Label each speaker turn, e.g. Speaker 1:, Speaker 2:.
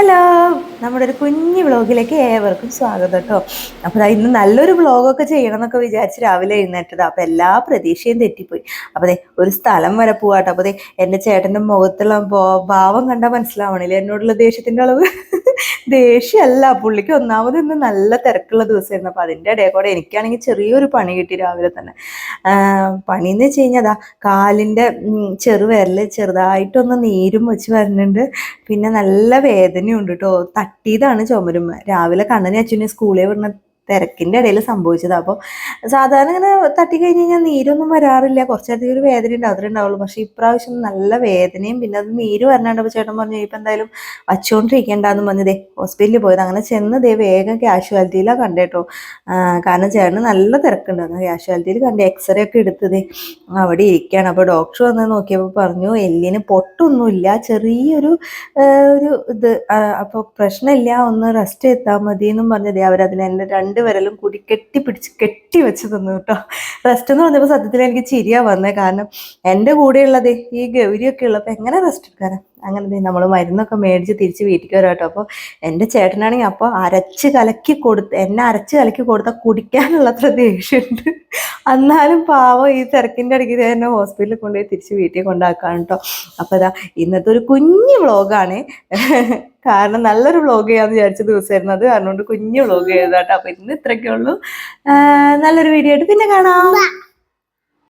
Speaker 1: Hello. നമ്മുടെ ഒരു കുഞ്ഞു വ്ളോഗിലേക്ക് ഏവർക്കും സ്വാഗതം കേട്ടോ. അപ്പോൾ ഇന്ന് നല്ലൊരു വ്ളോഗൊക്കെ ചെയ്യണം എന്നൊക്കെ വിചാരിച്ച് രാവിലെ എഴുന്നേറ്റത്. അപ്പോൾ എല്ലാ പ്രതീക്ഷയും തെറ്റിപ്പോയി. അപ്പോൾ ദേ ഒരു സ്ഥലം വരെ പോവാട്ടോ. അപ്പോൾ ദേ എന്റെ ചേട്ടന്റെ മുഖത്തുള്ള ഭാവം കണ്ടാൽ മനസ്സിലാവണില്ല? എന്നോടുള്ള ദേഷ്യത്തിന്റെ അളവ്? ദേഷ്യമല്ല. പുള്ളിക്ക് ഒന്നാമത് ഇന്ന് നല്ല തിരക്കുള്ള ദിവസമായിരുന്നു. അപ്പോൾ അതിന്റെ ഇടയിൽ കൂടെ എനിക്കാണെങ്കിൽ ചെറിയൊരു പണി കിട്ടി രാവിലെ തന്നെ. പണി എന്ന് വെച്ച് കഴിഞ്ഞാൽ അതാ കാലിന്റെ ചെറുവിരൽ ചെറുതായിട്ടൊന്ന് നീരും വെച്ച് വരുന്നുണ്ട് പിന്നെ നല്ല വേദനയുണ്ട് കേട്ടോ തട്ടിയതാണ് ചുമരുമ്മ. രാവിലെ കണ്ണനെ അച്ഛനെ സ്കൂളിൽ വിടുന്ന തിരക്കിന്റെ ഇടയിൽ സംഭവിച്ചത്. അപ്പോൾ സാധാരണ ഇങ്ങനെ തട്ടി കഴിഞ്ഞ് കഴിഞ്ഞാൽ നീരൊന്നും വരാറില്ല. കുറച്ചധികം ഒരു വേദന ഉണ്ടാവത്തേ ഉണ്ടാവുള്ളൂ. പക്ഷേ ഇപ്രാവശ്യം നല്ല വേദനയും പിന്നെ അത് നീര് വരണുണ്ടപ്പോൾ ചേട്ടൻ പറഞ്ഞു ഇപ്പം എന്തായാലും വച്ചുകൊണ്ടിരിക്കേണ്ടെന്ന് പറഞ്ഞു ദേ ഹോസ്പിറ്റലിൽ പോയത്. അങ്ങനെ ചെന്ന് ദേ വേഗം കാഷ്വാലിറ്റിയിലാണ് കണ്ടേട്ടോ കാരണം ചേട്ടന് നല്ല തിരക്കുണ്ട്. അങ്ങനെ കാഷ്വാലിറ്റിയിൽ കണ്ട് എക്സ്റേ ഒക്കെ എടുത്തത് അവിടെ ഇരിക്കുകയാണ് അപ്പോൾ ഡോക്ടർ വന്ന് നോക്കിയപ്പോൾ പറഞ്ഞു എല്ലിന് പൊട്ടൊന്നുമില്ല. ചെറിയൊരു ഒരു ഇത് അപ്പോൾ പ്രശ്നമില്ല. ഒന്ന് റെസ്റ്റ് എത്താൻ മതി എന്നും പറഞ്ഞതേ അവരതിന് എന്റെ രണ്ട് വിരലും കൂടി കെട്ടി പിടിച്ച് കെട്ടി വെച്ച് തന്നു കേട്ടോ. റെസ്റ്റ് എന്ന് പറഞ്ഞപ്പോൾ സത്യത്തിൽ എനിക്ക് ചിരിയാ വന്നേ. കാരണം എന്റെ കൂടെയുള്ളത് ഈ ഗൗരിയൊക്കെ ഉള്ളപ്പോൾ എങ്ങനെ റെസ്റ്റ് എടുക്കാൻ അങ്ങനെ നമ്മൾ മരുന്നൊക്കെ മേടിച്ച് തിരിച്ച് വീട്ടിൽ വരാം കേട്ടോ. അപ്പോൾ എന്റെ ചേട്ടനാണെങ്കിൽ അപ്പോൾ അരച്ച് കലക്കി കൊടുത്ത് എന്നെ അരച്ച് കലക്കി കൊടുത്താൽ കുടിക്കാനുള്ളത്ര ദേഷ്യമുണ്ട് എന്നാലും പാവം ഈ തിരക്കിന്റെ ഇടയ്ക്ക് തന്നെ ഹോസ്പിറ്റലിൽ കൊണ്ടുപോയി തിരിച്ച് വീട്ടിൽ കൊണ്ടാക്കാൻ കേട്ടോ അപ്പോൾ അതാ ഇന്നത്തെ ഒരു കുഞ്ഞു വ്ളോഗാണ്. കാരണം നല്ലൊരു വ്ളോഗ് ചെയ്യാമെന്ന് വിചാരിച്ച ദിവസമായിരുന്നു അത്. കാരണം കൊണ്ട് കുഞ്ഞു വ്ളോഗ് ചെയ്താട്ടോ അപ്പോൾ ഇന്ന് ഇത്രയൊക്കെ ഉള്ളൂ. നല്ലൊരു വീഡിയോ ആയിട്ട് പിന്നെ കാണാം.